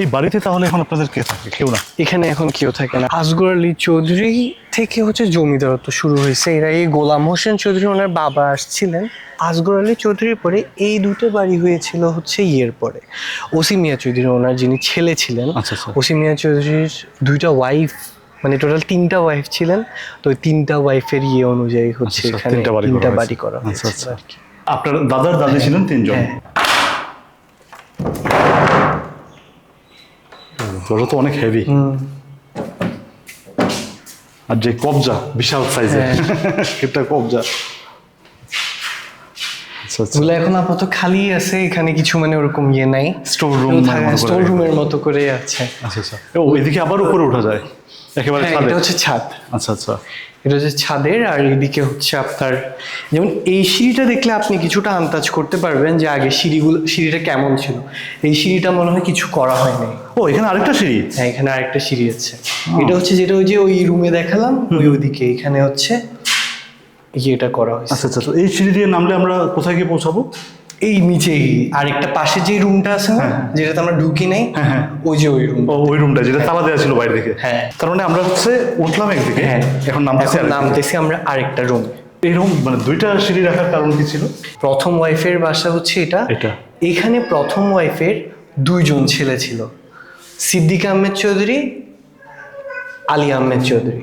এই বাড়িতে তাহলে এখন আপনাদের কে থাকে? কেউ না? এখানে এখন কেউ থাকে না। আসগর আলী চৌধুরী থেকে হচ্ছে জমিদারত্ব শুরু হয়েছে। এরা এই গোলাম হোসেন চৌধুরী ওনার বাবা আসছিলেন। আসগর আলী চৌধুরীর পরে এই দুটো বাড়ি হয়েছিল হচ্ছে ইয়ের পরে। ওসি মিয়া চৌধুরী ওনার যিনি ছেলে ছিলেন আচ্ছা, আচ্ছা। ওসি মিয়া চৌধুরীর দুইটা ওয়াইফ মানে টোটাল তিনটা ওয়াইফ ছিলেন। তো ওই তিনটা ওয়াইফের ইয়ে অনুযায়ী হচ্ছে আচ্ছা, এখানে তিনটা বাড়ি করা হয়েছে। আচ্ছা, আচ্ছা। আপনার দাদার দাদি ছিলেন তিনজন? ওটা তো অনেক হেভি আর যে কবজা বিশাল সাইজের হ্যাঁ। এটা কবজা। আচ্ছা আচ্ছা। ওগুলো এখন আপাতত খালি আছে এখানে কিছু মানে ওরকম ইয়ে নাই স্টোর রুম স্টোর রুমের মতো করে আছে। আচ্ছা আচ্ছা। ও এদিকে আবার উপরে ওঠা যায়? একেবারে হ্যাঁ, ছাদে? এটা হচ্ছে ছাদ। আচ্ছা আচ্ছা। এটা হচ্ছে ছাদের আর এদিকে হচ্ছে আপনার যেমন এই সিঁড়িটা দেখলে আপনি কিছুটা আন্দাজ করতে পারবেন যে আগে সিঁড়িগুলো সিঁড়িটা কেমন ছিল। এই সিঁড়িটা মনে হয় কিছু করা হয়নি। ও এখানে আরেকটা সিঁড়ি? হ্যাঁ এখানে আরেকটা সিঁড়ি আছে। এটা হচ্ছে যেটা ওই যে ওই রুমে দেখালাম ওই ওদিকে। এখানে হচ্ছে ইয়েটা করা হয়েছে। আচ্ছা আচ্ছা এই সিঁড়ি দিয়ে নামলে আমরা কোথায় গিয়ে পৌঁছাবো? এই নিচেই আরেকটা পাশে যে রুমটা আছে না যেটাতে আমরা ঢুকি নাই হ্যাঁ, হ্যাঁ। ওই যে ওই রুম ওই রুমটা যেটা তালা দেওয়া ছিল বাইরে থেকে। হ্যাঁ। তার মানে আমরা হচ্ছে উঠলাম একদিকে হ্যাঁ। এখন নামতেছি নামতেছি আমরা আরেকটা রুম এরকম মানে দুইটা সিঁড়ি রাখার কারণ কি ছিল? প্রথম ওয়াইফের বাসা হচ্ছে এটা। এটা। এখানে প্রথম ওয়াইফের দুইজন ছেলে ছিল। সিদ্দিক আহমেদ চৌধুরী আলী আহমেদ চৌধুরী।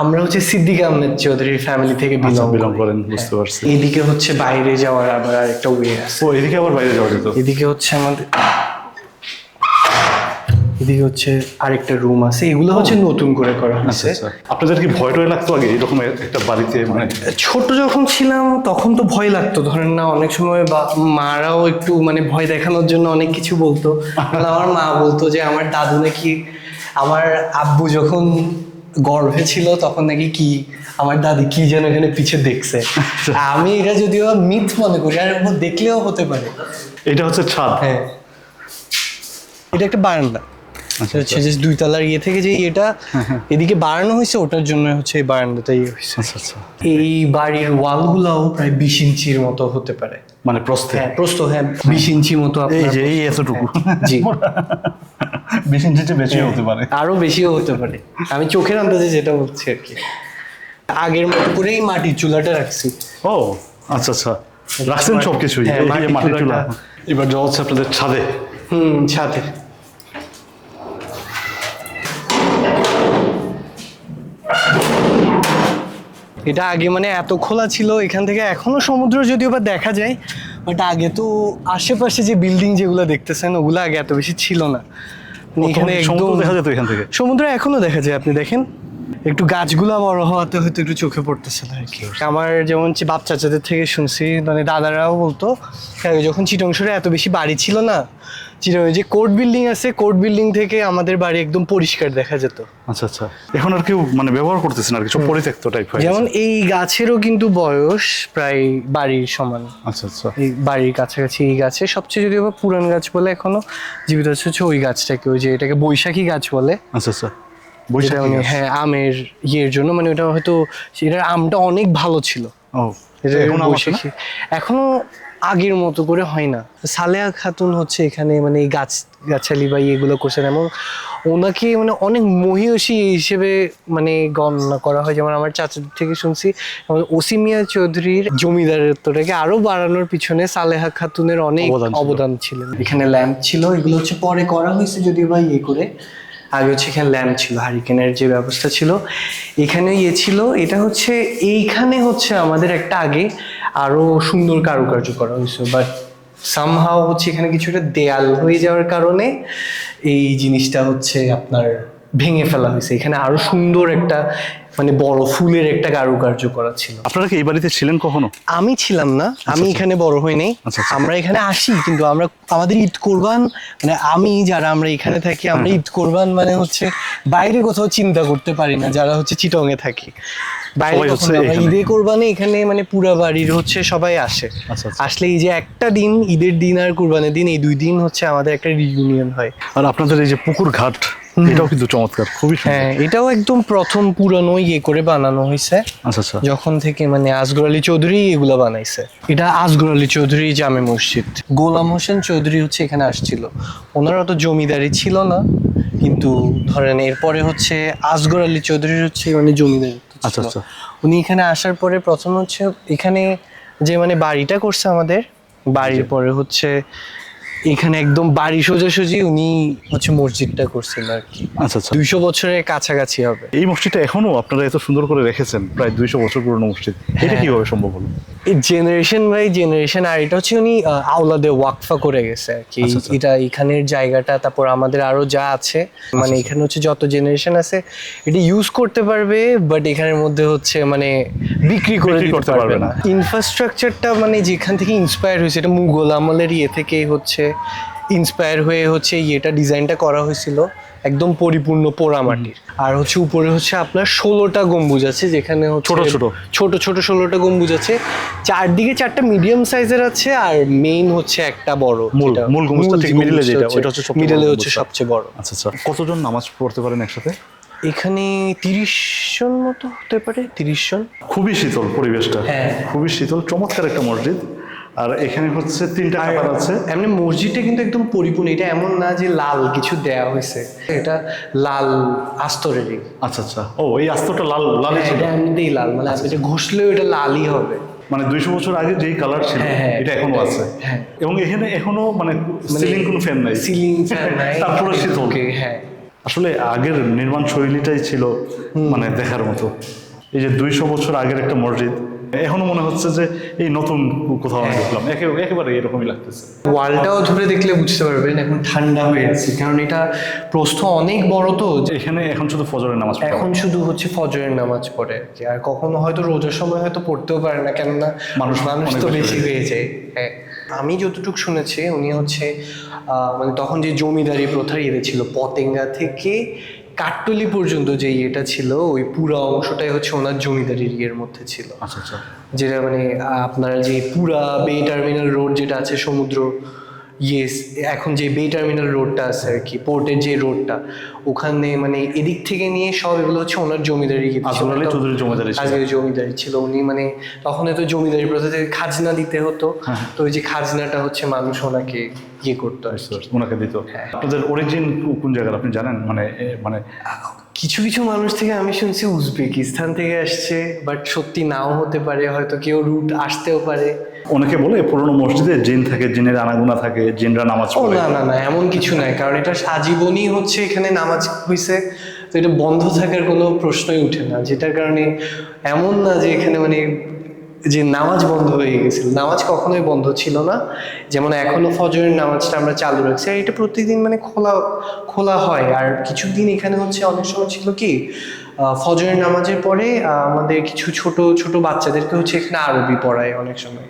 আমরা হচ্ছে সিদ্দিক আহমেদ চৌধুরীর ফ্যামিলি থেকে আচ্ছা বিলং বিলং করেন বুঝতে পারছি। এদিকে হচ্ছে বাইরে যাওয়ার আবার আরেকটা ওয়ে আছে। ও এদিকে আবার বাইরে যাওয়া যেত এদিকে হচ্ছে আমাদের এদিকে হচ্ছে আরেকটা রুম আছে। এগুলো হচ্ছে নতুন করে করা আচ্ছা হয়েছে। আচ্ছা। আপনাদের কি ভয় টয় লাগতো আগে এরকম একটা বাড়িতে মানে? ছোট যখন ছিলাম তখন তো ভয় লাগতো। ধরেন না অনেক সময় বা মারাও একটু মানে ভয় দেখানোর জন্য অনেক কিছু বলতো। আমার মা বলতো যে আমার দাদু নাকি আমার আব্বু যখন গর্ভে ছিল তখন নাকি কি আমার দাদি কি যেন এখানে পিছে দেখছে। আমি এটা যদিও মিথ মনে করি আর দেখলেও হতে পারে। এটা হচ্ছে ছাদ। হ্যাঁ। এটা একটা বারান্দা। আচ্ছা, হচ্ছে যে দুই তলার ইয়ে থেকে যে এটা এদিকে বাড়ানো হয়েছে ওটার জন্য হচ্ছে এই বারান্দাটা ইয়ে হয়েছে। আচ্ছা আচ্ছা। এই বাড়ির ওয়ালগুলাও প্রায় বিশ ইঞ্চির মতো হতে পারে। মানে প্রস্থে? হ্যাঁ প্রস্ত হ্যাঁ বিশ ইঞ্চি মতো এই যে এই এতটুকু। জি। বিশ ইঞ্চিতে বেশি হতে পারে। আরও বেশিও হতে পারে। আমি চোখের আন্দাজে যেটা বলছি আর কি। আগের মতো করে এই মাটির চুলাটা রাখছি। ও আচ্ছা আচ্ছা। রাখছেন সব কিছুই হ্যাঁ, মাটির মাটির চুলা। এবার যাওয়া হচ্ছে আপনাদের ছাদে। হুম ছাদে। এটা আগে মানে এত খোলা ছিল এখান থেকে এখনও সমুদ্র যদিও বা দেখা যায় বাট আগে তো আশেপাশে যে বিল্ডিং যেগুলো দেখতেছেন ওগুলো আগে এত বেশি ছিল না। এখানে সমুদ্র একদম দেখা যেত এখান থেকে। সমুদ্র এখনও দেখা যায় আপনি দেখেন। একটু গাছগুলো বড় হওয়াতে হয়তো একটু চোখে পড়তেছে না আর কি। আমার যেমন বাপ চাচাদের থেকে শুনছি মানে দাদারাও বলতো যখন চিটংশরে এত বেশি বাড়ি ছিল না চিটং যে কোর্ট বিল্ডিং আছে কোর্ট বিল্ডিং থেকে আমাদের বাড়ি একদম পরিষ্কার দেখা যেত। আচ্ছা আচ্ছা। এখন আর কেউ মানে ব্যবহার করতেছে না আর কিছু পরিত্যক্ত টাইপ হয়ে যেমন এই গাছেরও কিন্তু বয়স প্রায় বাড়ির সমান। আচ্ছা আচ্ছা। এই বাড়ির কাছাকাছি এই গাছে সবচেয়ে যদিও বা পুরান গাছ বলে এখনও জীবিত আছে হচ্ছে ওই গাছটাকে ওই যে এটাকে বৈশাখী গাছ বলে। আচ্ছা আচ্ছা। মানে হ্যাঁ আমের ইয়ের জন্য মানে ওটা হয়তো এটার আমটা অনেক ভালো ছিল। এখন আগের মতো করে হয় না। সালেহা খাতুন হচ্ছে এখানে মানে এই গাছ গাছালি বা এগুলো করছেন এবং ওনাকে মানে অনেক মহিষী হিসেবে মানে গণনা করা হয়। যেমন আমার চাচাদের থেকে শুনছি ওসিমিয়া চৌধুরীর জমিদারত্বটাকে আরও বাড়ানোর পিছনে সালেহা খাতুনের অনেক অবদান ছিল। অবদান ছিল। এখানে ল্যাম্প ছিল এগুলো হচ্ছে পরে করা হয়েছে যদিও বা ইয়ে করে। আগে হচ্ছে এখানে ল্যাম্প ছিল হারিকেনের যে ব্যবস্থা ছিল। এখানে ইয়ে ছিল, এটা হচ্ছে, এইখানে হচ্ছে আমাদের একটা আগে আরও সুন্দর কারুকার্য করা হয়েছে। বাট সামহাও হচ্ছে এখানে কিছুটা দেয়াল হয়ে যাওয়ার কারণে এই জিনিসটা হচ্ছে আপনার ভেঙে ফেলা হয়েছে। এখানে আরও সুন্দর একটা মানে বড় ফুলের একটা কারুকার্য করা ছিল। আপনারা কি এই বাড়িতে ছিলেন কখনো? আমি ছিলাম না আমি এখানে বড় হই নাই। আচ্ছা, আচ্ছা। আমরা এখানে আসি কিন্তু আমরা আমাদের ঈদ কোরবান মানে আমি যারা আমরা এখানে থাকি আমরা ঈদ কোরবান মানে হচ্ছে বাইরে কোথাও চিন্তা করতে পারি না যারা হচ্ছে চিটং এ থাকি। বাইরে। ঈদে কোরবানে এখানে মানে পুরা বাড়ির হচ্ছে সবাই আসে। আচ্ছা, আচ্ছা। আসলে এই যে একটা দিন ঈদের দিন আর কোরবানের দিন এই দুই দিন হচ্ছে আমাদের একটা রিউনিয়ন হয়। আর আপনাদের এই যে পুকুর ঘাট এটাও কিন্তু চমৎকার খুবই হ্যাঁ এটাও একদম প্রথম পুরনো ইয়ে করে বানানো হয়েছে। আচ্ছা আচ্ছা। যখন থেকে মানে আসগর আলী চৌধুরী এগুলো বানাইছে। এটা আসগর আলী চৌধুরী জামে মসজিদ। গোলাম হোসেন চৌধুরী হচ্ছে এখানে আসছিল। ওনার অত জমিদারি ছিল না কিন্তু ধরেন এরপরে হচ্ছে আসগর আলী চৌধুরীর হচ্ছে মানে জমিদারি আচ্ছা, আচ্ছা। উনি এখানে আসার পরে প্রথম হচ্ছে এখানে যে মানে বাড়িটা করছে আমাদের বাড়ির পরে হচ্ছে এখানে একদম বাড়ি সোজাসুজি উনি হচ্ছে মসজিদটা করছেন আর কি আচ্ছা আচ্ছা দুইশো বছরের কাছাকাছি হবে এই মসজিদটা এখনও আপনারা এত সুন্দর করে রেখেছেন প্রায় দুইশো বছর পুরনো মসজিদ এটা হ্যাঁ। কীভাবে সম্ভব হলো এই জেনারেশন বাই জেনারেশন আর এটা হচ্ছে উনি আওলাদে ওয়াকফা করে গেছে আর কি আচ্ছা, আচ্ছা। এটা এখানের জায়গাটা তারপর আমাদের আরও যা আছে মানে আচ্ছা। এখানে হচ্ছে যত জেনারেশন আছে এটা ইউজ করতে পারবে বাট এখানের মধ্যে হচ্ছে মানে বিক্রি করে করতে পারবে না। ইনফ্রাস্ট্রাকচারটা মানে যেখান থেকে ইন্সপায়ার হয়েছে এটা মুঘল আমলের ইয়ে থেকেই হচ্ছে ইন্সপায়ার হয়ে হচ্ছে ইয়েটা ডিজাইনটা করা হয়েছিল একদম পরিপূর্ণ পোড়ামাটির। আর হচ্ছে উপরে হচ্ছে আপনার ষোলোটা গম্বুজ আছে যেখানে ছোট ছোট। ছোট ছোট ষোলোটা গম্বুজ আছে। চারদিকে চারটা মিডিয়াম সাইজের আছে আর মেইন হচ্ছে একটা বড় মূল- মূল গম্বুজটা ঠিক middle যেটা, হচ্ছে- হচ্ছে সবচেয়ে বড় হচ্ছে সবচেয়ে বড়। আচ্ছা আচ্ছা। কতজন নামাজ পড়তে পারেন একসাথে? এখানে তিরিশ জন মতো হতে পারে তিরিশ জন। খুবই শীতল পরিবেশটা। হ্যাঁ। খুবই শীতল চমৎকার একটা মসজিদ। আর এখানে হচ্ছে তিনটা কাতার আছে। এমনি মসজিদটা কিন্তু একদম পরিপূর্ণ। এটা এমন না যে লাল কিছু দেয়া হয়েছে। এটা লাল আস্তরেরই। আচ্ছা আচ্ছা। ও এই আস্তটা লাল লালই হ্যাঁ, ছিল। এটা এমনিতেই লাল। মানে আপনি এটা ঘষলেও এটা লালই হবে। মানে দুইশো বছর আগে যেই কালার ছিল হ্যাঁ, হ্যাঁ, এটা এখনও আছে। হ্যাঁ। এবং এখানে এখনও মানে সিলিং কোনো ফ্যান নাই। সিলিং ফ্যান নাই। তারপরে শীতল। ওকে হ্যাঁ। আসলে আগের নির্মাণ শৈলীটাই ছিল মানে দেখার মতো। এই যে দুইশো বছর আগের একটা মসজিদ এখনও মনে হচ্ছে যে এই নতুন কোথাও আমি দেখলাম একে- একেবারে এরকমই লাগতেছে। ওয়ালটাও ধরে দেখলে বুঝতে পারবেন এখন ঠান্ডা হয়ে আছে কারণ এটা প্রস্থ অনেক বড় তো এখানে এখন শুধু ফজরের নামাজ এখন শুধু হচ্ছে ফজরের নামাজ পড়ে আর কখনো হয়তো রোজার সময় হয়তো পড়তেও পারে না কেননা মানুষ মানুষ তো বেশি হয়ে হয়ে যায় হ্যাঁ আমি যতটুকু শুনেছি উনি হচ্ছে আহ, মানে তখন যে জমিদারি প্রথার ইয়ে ছিল পতেঙ্গা থেকে কাট্টলি পর্যন্ত যে ইয়েটা ছিল ওই পুরা অংশটাই হচ্ছে ওনার জমিদারির ইয়ের মধ্যে ছিল। আচ্ছা আচ্ছা। যেটা মানে আপনার যে পুরা বে টার্মিনাল রোড যেটা আছে সমুদ্র ইয়েস এখন যে বে টার্মিনাল রোডটা আছে আর কি পোর্টের যে রোডটা ওখানে মানে এদিক থেকে নিয়ে সব এগুলো হচ্ছে ওনার জমিদারি চৌধুরীর জমিদারি ছিল। উনি মানে তখন তো জমিদারি প্রথা থেকে খাজনা দিতে হতো হ্যাঁ। তো ওই যে খাজনাটা হচ্ছে মানুষ ওনাকে ইয়ে করতো ওনাকে দিত হ্যাঁ। আপনাদের অরিজিন কোন জায়গার আপনি জানেন মানে মানে কিছু কিছু মানুষ থেকে আমি শুনছি উজবেকিস্তান থেকে আসছে বাট সত্যি নাও হতে পারে হয়তো কেউ রুট আসতেও পারে। অনেকে বলে পুরোনো মসজিদে জিন থাকে জিনের আনাগুনা থাকে জিনরা নামাজ পড়ে। না না না এমন কিছু নাই কারণ এটা সাজীবনই হচ্ছে এখানে নামাজ হয়েছে তো এটা বন্ধ থাকার কোনো প্রশ্নই উঠে না যেটার কারণে এমন না যে এখানে মানে যে নামাজ বন্ধ হয়ে গেছিল। নামাজ কখনোই বন্ধ ছিল না। যেমন এখনও ফজরের নামাজটা আমরা চালু রাখছি। আর এটা প্রতিদিন মানে খোলা খোলা হয়। আর কিছুদিন এখানে হচ্ছে অনেক সময় ছিল কি ফজরের নামাজের পরে আমাদের কিছু ছোট ছোট বাচ্চাদেরকে হচ্ছে এখানে আরবি পড়ায় অনেক সময়।